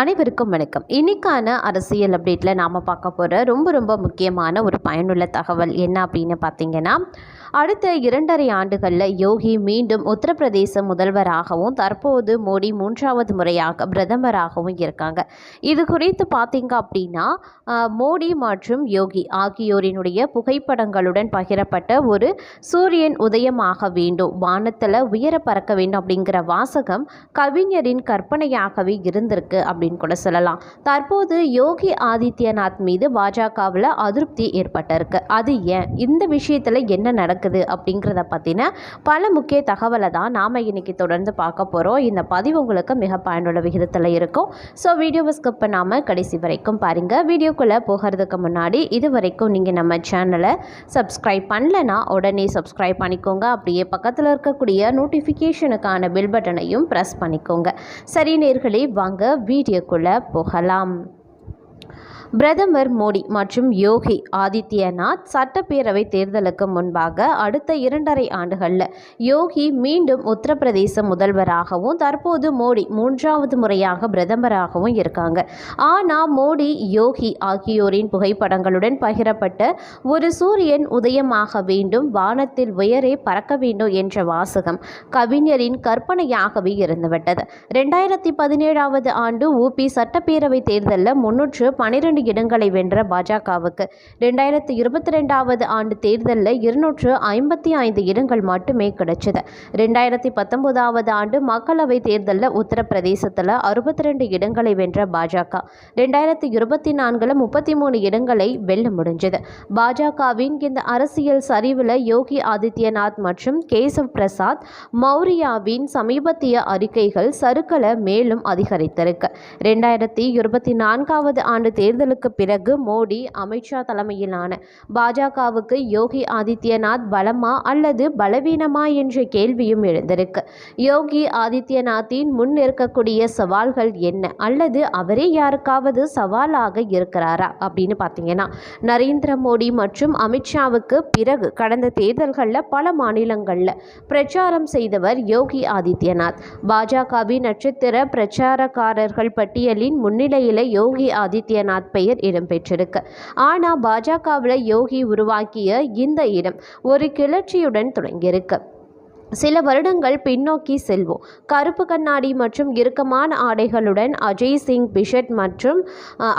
அனைவருக்கும் வணக்கம். இன்னைக்கான அரசியல் அப்டேட்டில் நாம் பார்க்க போகிற ரொம்ப ரொம்ப முக்கியமான ஒரு பயனுள்ள தகவல் என்ன அப்படின்னு பார்த்தீங்கன்னா அடுத்த இரண்டரை ஆண்டுகளில் யோகி மீண்டும் உத்தரப்பிரதேச முதல்வராகவும் தற்போது மோடி மூன்றாவது முறையாக பிரதமராகவும் இருக்காங்க. இது குறித்து பார்த்தீங்க அப்படின்னா மோடி மற்றும் யோகி ஆகியோரினுடைய புகைப்படங்களுடன் பகிரப்பட்ட ஒரு சூரியன் உதயமாக வேண்டும் வானத்தில் உயர பறக்க வேண்டும் அப்படிங்கிற வாசகம் கவிஞரின் கற்பனையாகவே இருந்திருக்கு அப்படின்னு கூட சொல்லலாம். தற்போது யோகி ஆதித்யநாத் மீது பாஜகவில் அதிருப்தி ஏற்பட்டிருக்கு. அது ஏன்? இந்த விஷயத்தில் என்ன நடக்குது? அப்படிங்கிறத பற்றின பல முக்கிய தகவலை தான் நாம் இன்னைக்கு தொடர்ந்து பார்க்க போகிறோம் இந்த பதிவு உங்களுக்கு மிக பயனுள்ள விகிதத்தில் இருக்கும். ஸோ வீடியோவை ஸ்கிப் பண்ணாமல் கடைசி வரைக்கும் பாருங்கள் வீடியோக்குள்ளே போகிறதுக்கு முன்னாடி இது வரைக்கும் நீங்கள் நம்ம சேனலை சப்ஸ்கிரைப் பண்ணலனா உடனே சப்ஸ்கிரைப் பண்ணிக்கோங்க. அப்படியே பக்கத்தில் இருக்கக்கூடிய நோட்டிஃபிகேஷனுக்கான பில் பட்டனையும் ப்ரெஸ் பண்ணிக்கோங்க. சரி நேர்களே வாங்க வீடியோக்குள்ளே போகலாம். பிரதமர் மோடி மற்றும் யோகி ஆதித்யநாத் சட்டப்பேரவை தேர்தலுக்கு முன்பாக அடுத்த இரண்டரை ஆண்டுகளில் யோகி மீண்டும் உத்தரப்பிரதேச முதல்வராகவும் தற்போது மோடி மூன்றாவது முறையாக பிரதமராகவும் இருக்காங்க. ஆனால் மோடி யோகி ஆகியோரின் புகைப்படங்களுடன் பகிரப்பட்ட ஒரு சூரியன் உதயமாக வேண்டும் வானத்தில் உயரே பறக்க வேண்டும் என்ற வாசகம் கவிஞரின் கற்பனையாகவே இருந்துவிட்டது. ரெண்டாயிரத்தி பதினேழாவது ஆண்டு ஊபி சட்டப்பேரவை தேர்தலில் முன்னூற்று பன்னிரெண்டு இடங்களை வென்ற பாஜகவுக்கு. ரெண்டாயிரத்தி இருபத்தி ரெண்டாவது ஆண்டு தேர்தலில் இருநூற்று ஐம்பத்தி ஐந்து இடங்கள் மட்டுமே கிடைச்சது. ரெண்டாயிரத்தி பத்தொன்பதாவது ஆண்டு மக்களவை தேர்தலில் உத்தரப்பிரதேசத்தில் அறுபத்தி ரெண்டு இடங்களை வென்ற பாஜக. ரெண்டாயிரத்தி இருபத்தி நான்கில் முப்பத்தி மூணு இடங்களை வெல்ல முடிஞ்சது. பாஜகவின் இந்த அரசியல் சரிவில் யோகி ஆதித்யநாத் மற்றும் கேசவ் பிரசாத் மௌரியாவின் சமீபத்திய அறிக்கைகள் சருக்களை மேலும் அதிகரித்திருக்கு. ரெண்டாயிரத்தி இருபத்தி நான்காவது ஆண்டு தேர்தலுக்கு பிறகு மோடி அமித்ஷா தலைமையிலான பாஜகவுக்கு யோகி ஆதித்யநாத் பலமா அல்லது பலவீனமா என்ற கேள்வியும் எழுந்திருக்கு. யோகி ஆதித்யநாத்தின் முன் இருக்கக்கூடிய சவால்கள் என்ன? அல்லது அவரே யாருக்காவது சவாலாக இருக்கிறாரா? அப்படின்னு பார்த்தீங்கன்னா நரேந்திர மோடி மற்றும் அமித்ஷாவுக்கு பிறகு கடந்த தேர்தல்களில் பல மாநிலங்களில் பிரச்சாரம் செய்தவர் யோகி ஆதித்யநாத். பாஜகவின் நட்சத்திர பிரச்சாரக்காரர்கள் பட்டியலின் முன்னிலையில் யோகி ஆதித்யநாத் பெயர் இடம்பெற்றிருக்கு. ஆனால் பாஜகவில் யோகி உருவாக்கிய இந்த இடம் ஒரு கிளர்ச்சியுடன் தொடங்கியிருக்கு. சில வருடங்கள் பின்னோக்கி செல்வோம். கருப்பு கண்ணாடி மற்றும் இறுக்கமான ஆடைகளுடன் அஜய் சிங் பிஷட் மற்றும்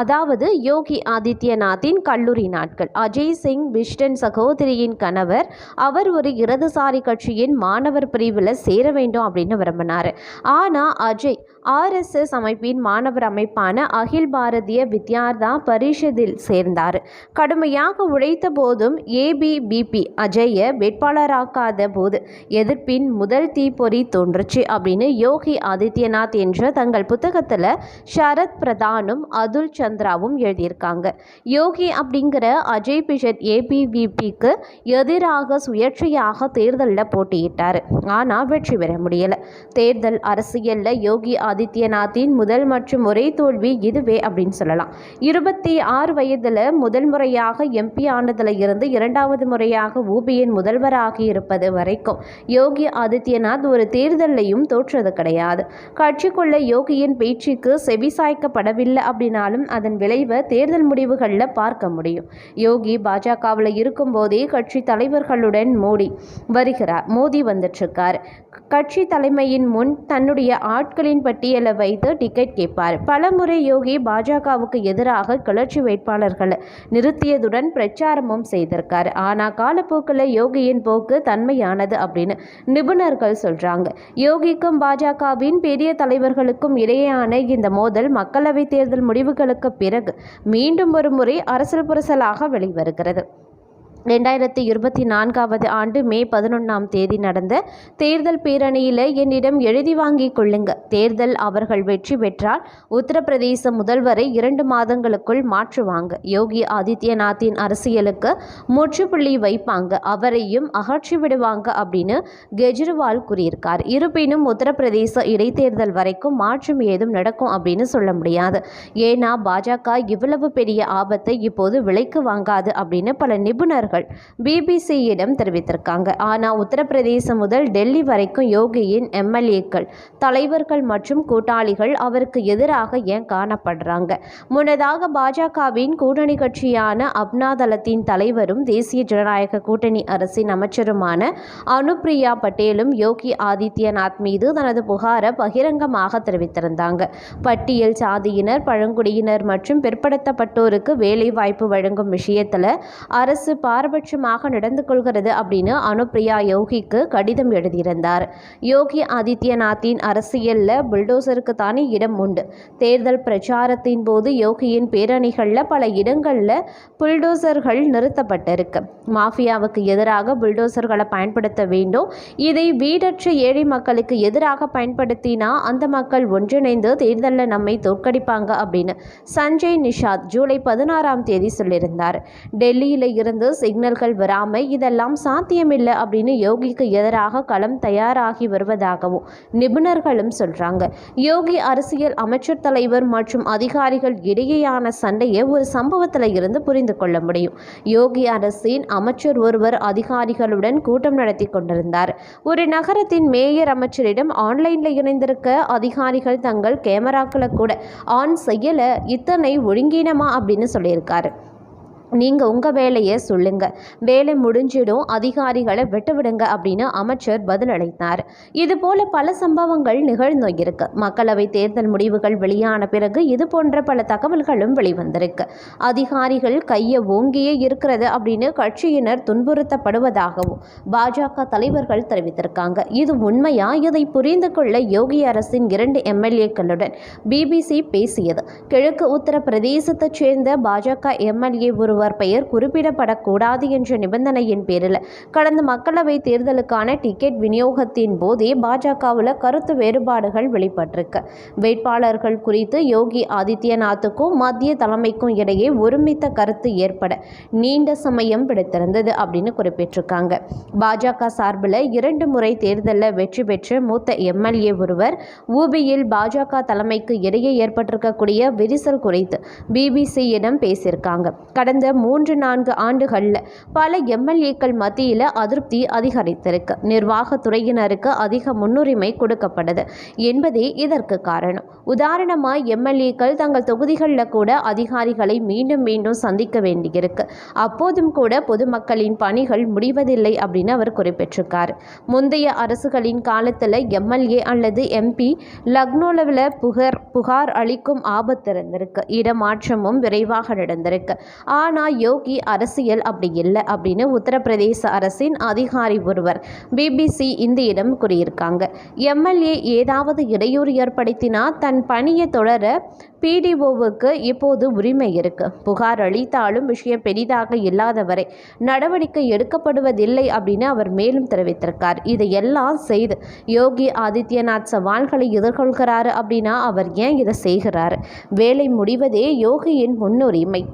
அதாவது யோகி ஆதித்யநாத்தின் கல்லூரி நாட்கள். அஜய் சிங் பிஷ்டன் சகோதரியின் கணவர். அவர் ஒரு இடதுசாரி கட்சியின் மாணவர் பிரிவில் சேர வேண்டும் அப்படின்னு விரும்பினார். ஆனால் அஜய் ஆர்எஸ்எஸ் அமைப்பின் மாணவர் அமைப்பான அகில் பாரதிய வித்யார்தா பரிஷதில் சேர்ந்தார். கடுமையாக உழைத்த போதும் ஏபிபிபி அஜய வேட்பாளராக்காத போது எதிர்ப்பு பின் முதல் தீப்பொறி தோன்றுச்சு அப்படின்னு யோகி ஆதித்யநாத் என்ற தங்கள் புத்தகத்தில் சரத் பிரதானும் அதுல் சந்திராவும் எழுதியிருக்காங்க. யோகி அப்படிங்கிற அஜய் பிஷட் ஏபிவிபிக்கு எதிராக சுயேட்சையாக தேர்தலில் போட்டியிட்டார். ஆனால் வெற்றி பெற முடியலை. தேர்தல் அரசியலில் யோகி ஆதித்யநாத்தின் முதல் மற்றும் ஒரே தோல்வி இதுவே அப்படின்னு சொல்லலாம். இருபத்தி ஆறு வயதில் முதல் முறையாக எம்பி ஆனதில் இருந்து இரண்டாவது முறையாக ஊபியின் முதல்வராக இருப்பது வரைக்கும் யோகி யோகி ஆதித்யநாத் ஒரு தேர்தலையும் தோற்றது கிடையாது. கட்சிக்குள்ள யோகியின் பேச்சுக்கு செவிசாய்க்கப்படவில்லை அப்படின்னாலும் அதன் விளைவை தேர்தல் முடிவுகளில் பார்க்க முடியும். யோகி பாஜகவில் இருக்கும்போதே கட்சி தலைவர்களுடன் மோடி வருகிறார் மோதி வந்துட்டுருக்கார். கட்சி தலைமையின் முன் தன்னுடைய ஆட்களின் பட்டியலை வைத்து டிக்கெட் கேட்பார். பலமுறை யோகி பாஜகவுக்கு எதிராக கிளர்ச்சி வேட்பாளர்களை நிறுத்தியதுடன் பிரச்சாரமும் செய்திருக்கார். ஆனால் காலப்போக்கில் யோகியின் போக்கு தன்மையானது அப்படின்னு நிபுணர்கள் சொல்றாங்க. யோகிக்கும் பாஜகவின் பெரிய தலைவர்களுக்கும் இடையேயான இந்த மோதல் மக்களவைத் தேர்தல் முடிவுகளுக்கு பிறகு மீண்டும் ஒரு முறை அரசல் புரசலாக வெளிவருகிறது. ரெண்டாயிரத்தி இருபத்தி நான்காவது ஆண்டு மே பதினொன்றாம் தேதி நடந்த தேர்தல் பேரணியில் என்னிடம் எழுதி வாங்கி கொள்ளுங்க. தேர்தல் அவர்கள் வெற்றி பெற்றால் உத்தரப்பிரதேச முதல்வரை இரண்டு மாதங்களுக்குள் மாற்றுவாங்க. யோகி ஆதித்யநாத்தின் அரசியலுக்கு முற்றுப்புள்ளி வைப்பாங்க. அவரையும் அகற்றி விடுவாங்க அப்படின்னு கெஜ்ரிவால் கூறியிருக்கார். இருப்பினும் உத்தரப்பிரதேச இடைத்தேர்தல் வரைக்கும் மாற்றம் ஏதும் நடக்கும் அப்படின்னு சொல்ல முடியாது. ஏன்னா பாஜக இவ்வளவு பெரிய ஆபத்தை இப்போது விலைக்கு வாங்காது அப்படின்னு பல நிபுணர்கள் நிபுணர்கள் பிபிசியிடம் தெரிவித்திருக்காங்க. ஆனால் உத்தரப்பிரதேசம் முதல் டெல்லி வரைக்கும் யோகியின் எம்எல்ஏக்கள் தலைவர்கள் மற்றும் கூட்டாளிகள் அவருக்கு எதிராக ஏன் காணப்படுறாங்க? முன்னதாக பாஜகவின் கூட்டணி கட்சியான அப்னாதளத்தின் தலைவரும் தேசிய ஜனநாயக கூட்டணி அரசின் அமைச்சருமான அனுப்பிரியா பட்டேலும் யோகி ஆதித்யநாத் மீது தனது புகாரை பகிரங்கமாக தெரிவித்திருந்தாங்க. பட்டியல் சாதியினர் பழங்குடியினர் மற்றும் பிற்படுத்தப்பட்டோருக்கு வேலை வாய்ப்பு வழங்கும் விஷயத்தில் அரசு பாரபட்சமாக நடந்து கொள்கிறது அப்படின்னு அனுப்பிரியா யோகிக்கு கடிதம் எழுதியிருந்தார். யோகி ஆதித்யநாத்தின் அரசியலில் புல்டோசருக்கு தானே இடம் உண்டு. தேர்தல் பிரச்சாரத்தின் போது யோகியின் பேரணிகளில் பல இடங்களில் புல்டோசர்கள் நிறுத்தப்பட்டிருக்கு. மாஃபியாவுக்கு எதிராக புல்டோசர்களை பயன்படுத்த வேண்டும். இதை வீடற்ற ஏழை மக்களுக்கு எதிராக பயன்படுத்தினா அந்த மக்கள் ஒன்றிணைந்து தேர்தலில் நம்மை தோற்கடிப்பாங்க அப்படின்னு சஞ்சய் நிஷாத் ஜூலை பதினாறாம் தேதி சொல்லியிருந்தார். டெல்லியில் இருந்து சிக்னல்கள் வராமல் இதெல்லாம் சாத்தியமில்லை அப்படின்னு யோகிக்கு எதிராக களம் தயாராகி வருவதாகவும் நிபுணர்களும் சொல்கிறாங்க யோகி அரசியல் அமைச்சர் தலைவர் மற்றும் அதிகாரிகள் இடையேயான சண்டையை ஒரு சம்பவத்தில் இருந்து புரிந்து கொள்ள முடியும். யோகி அரசின் அமைச்சர் ஒருவர் அதிகாரிகளுடன் கூட்டம் நடத்தி கொண்டிருந்தார். ஒரு நகரத்தின் மேயர் அமைச்சரிடம் ஆன்லைனில் இணைந்திருக்க அதிகாரிகள் தங்கள் கேமராக்களை கூட ஆன் செய்யலை இத்தனை ஒழுங்கீனமா அப்படின்னு சொல்லியிருக்காரு. நீங்கள் உங்கள் வேலையை சொல்லுங்கள் வேலை முடிஞ்சிடும் அதிகாரிகளை விட்டு விடுங்க அப்படின்னு அமைச்சர் பதிலளித்தார். இதுபோல பல சம்பவங்கள் நிகழ்ந்து இருக்கு. மக்களவை தேர்தல் முடிவுகள் வெளியான பிறகு இது போன்ற பல தகவல்களும் வெளிவந்திருக்கு. அதிகாரிகள் கையை ஓங்கியே இருக்கிறது அப்படின்னு கட்சியினர் துன்புறுத்தப்படுவதாகவும் பாஜக தலைவர்கள் தெரிவித்திருக்காங்க. இது உண்மையா? இதை புரிந்து கொள்ள யோகி அரசின் இரண்டு எம்எல்ஏக்களுடன் பிபிசி பேசியது. கிழக்கு உத்தரப்பிரதேசத்தைச் சேர்ந்த பாஜக எம்எல்ஏ ஒருவர் பெயர் குறிப்பிடப்படக்கூடாது என்ற நிபந்தனையின் பேரில் கடந்த மக்களவை தேர்தலுக்கான டிக்கெட் விநியோகத்தின் போதே பாஜகவில் கருத்து வேறுபாடுகள் வெளிப்பட்டிருக்கு. வேட்பாளர்கள் குறித்து யோகி ஆதித்யநாத்துக்கும் மத்திய தலைமைக்கும் இடையே ஒருமித்த கருத்து ஏற்பட நீண்ட சமயம் பிடித்திருந்தது அப்படின்னு குறிப்பிட்டிருக்காங்க. பாஜக சார்பில் இரண்டு முறை தேர்தலில் வெற்றி பெற்ற மூத்த எம்எல்ஏ ஒருவர் ஊபியில் பாஜக தலைமைக்கு இடையே ஏற்பட்டிருக்கக்கூடிய விரிசல் குறித்து பிபிசியிடம் பேசியிருக்காங்க. கடந்த மூன்று நான்கு ஆண்டுகளில் பல எம்எல்ஏக்கள் மத்தியில் அதிருப்தி அதிகரித்திருக்கு. நிர்வாகத்துறையினருக்கு அதிக முன்னுரிமை கொடுக்கப்படுது என்பதே இதற்கு காரணம். உதாரணமாக எம்எல்ஏக்கள் தங்கள் தொகுதிகளில் கூட அதிகாரிகளை மீண்டும் மீண்டும் சந்திக்க வேண்டியிருக்கு. அப்போதும் கூட பொதுமக்களின் பணிகள் முடிவதில்லை அப்படின்னு அவர் குறிப்பிட்டிருக்கார். முந்தைய அரசுகளின் காலத்தில் எம்எல்ஏ அல்லது எம்பி லக்னோவில் புகார் புகார் அளிக்கும் ஆபத்து இருந்திருக்கு. இடமாற்றமும் விரைவாக நடந்திருக்கு. ஆனால் யோகி அரசியல் அப்படி இல்லை அப்படின்னு உத்தரப்பிரதேச அரசின் அதிகாரி ஒருவர் பிபிசி இந்தியிடம் கூறியிருக்காங்க. எம்எல்ஏ ஏதாவது இடையூறு ஏற்படுத்தினா தன் பணியை தொடர பிடிஓவுக்கு இப்போது உரிமை இருக்கு. புகார் அளித்தாலும் விஷயம் பெரிதாக இல்லாதவரை நடவடிக்கை எடுக்கப்படுவதில்லை அப்படின்னு அவர் மேலும் தெரிவித்திருக்கார். இதையெல்லாம் செய்து யோகி ஆதித்யநாத் சவால்களை எதிர்கொள்கிறாரு அப்படின்னா அவர் ஏன் இதை செய்கிறாரு? வேலை முடிவதே யோகியின் முன்னுரிமை.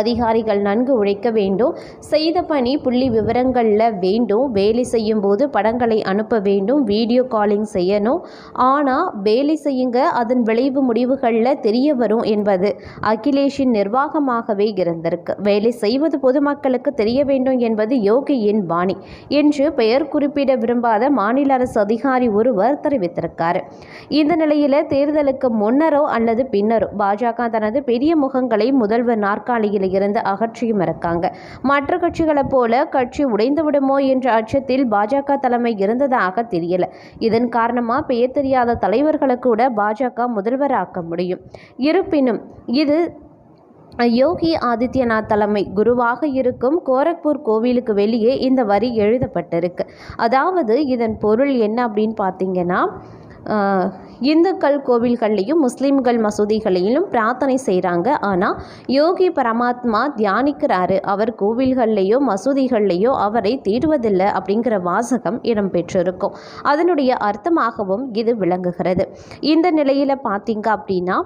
அதிகாரிகள் நன்கு உழைக்க வேண்டும். செய்த பணி புள்ளி விவரங்களில் வேண்டும். வேலை செய்யும் போது படங்களை அனுப்ப வேண்டும். வீடியோ காலிங் செய்யணும். ஆனால் வேலை செய்யுங்க. அதன் விளைவு முடிவுகளில் தெரிய வரும் என்பது அகிலேஷின் நிர்வாகமாகவே இருந்திருக்கு. வேலை செய்வது பொதுமக்களுக்கு தெரிய வேண்டும் என்பது யோகியின் பாணி என்று பெயர் குறிப்பிட விரும்பாத மாநில அரசு அதிகாரி ஒருவர் தெரிவித்திருக்கார். இந்த நிலையில் தேர்தலுக்கு முன்னரோ அல்லது பின்னரோ பாஜக தனது பெரிய முகங்களை முதல்வர் நாற்காலியில் இருந்து அகற்றியும் இருக்காங்க மற்ற கட்சிகளைப் போல கட்சி உடைந்து விடுமோ என்ற அச்சத்தில் பாஜக தலைமை இருந்ததாக தெரியல. இதன் காரணமாக பெயர் தெரியாத தலைவர்களை கூட பாஜக முதல்வராக்க முடியும். இருப்பினும் இது யோகி ஆதித்யநாத் தலைமை குருவாக இருக்கும் கோரக்பூர் கோவிலுக்கு வெளியே இந்த வரி எழுதப்பட்டிருக்கு. அதாவது இதன் பொருள் என்ன அப்படின்னு பார்த்தீங்கன்னா இந்துக்கள் கோவில்கள்லையும் முஸ்லீம்கள் மசூதிகளிலும் பிரார்த்தனை செய்கிறாங்க ஆனால் யோகி பரமாத்மா தியானிக்கிறாரு. அவர் கோவில்கள்லேயோ மசூதிகள்லேயோ அவரை தேடுவதில்லை அப்படிங்கிற வாசகம் இடம்பெற்றிருக்கும். அதனுடைய அர்த்தமாகவும் இது விளங்குகிறது. இந்த நிலையில் பார்த்தீங்க அப்படின்னா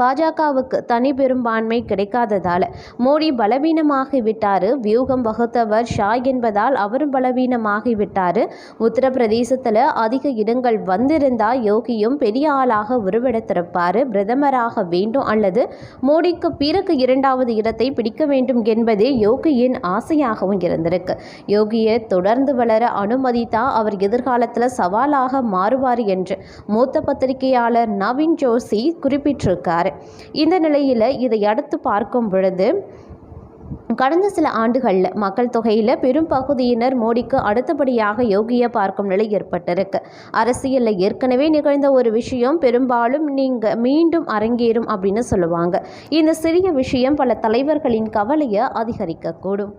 பாஜகவுக்கு தனி பெரும்பான்மை கிடைக்காததால். மோடி பலவீனமாகிவிட்டார் வியூகம் வகுத்தவர் ஷா என்பதால் அவரும் பலவீனமாகிவிட்டார் உத்தரப்பிரதேசத்தில் அதிக இடங்கள் வந்திருந்தால் யோகியும் பெரிய ஆளாக உருவெடுத்திருப்பார். பிரதமராக வேண்டும் அல்லது மோடிக்கு பிறகு இரண்டாவது இடத்தை பிடிக்க வேண்டும் என்பதே யோகியின் ஆசையாகவும் இருந்திருக்கு. யோகியை தொடர்ந்து வளர அனுமதித்தா அவர் எதிர்காலத்தில் சவாலாக மாறுவார் என்று மூத்த பத்திரிகையாளர் நவீன் ஜோஷி குறிப்பிட்டிருக்கார். இந்த நிலையில் இதை அடுத்து பார்க்கும் பொழுது கடந்த சில ஆண்டுகளில் மக்கள் தொகையில் பெரும் பகுதியினர் மோடிக்கு அடுத்தபடியாக யோகியை பார்க்கும் நிலை ஏற்பட்டிருக்கு. அரசியலில் ஏற்கனவே நிகழ்ந்த ஒரு விஷயம் பெரும்பாலும் நீங்கள் மீண்டும் அரங்கேறும் அப்படின்னு சொல்லுவாங்க. இந்த சிறிய விஷயம் பல தலைவர்களின் கவலையை அதிகரிக்கக்கூடும்.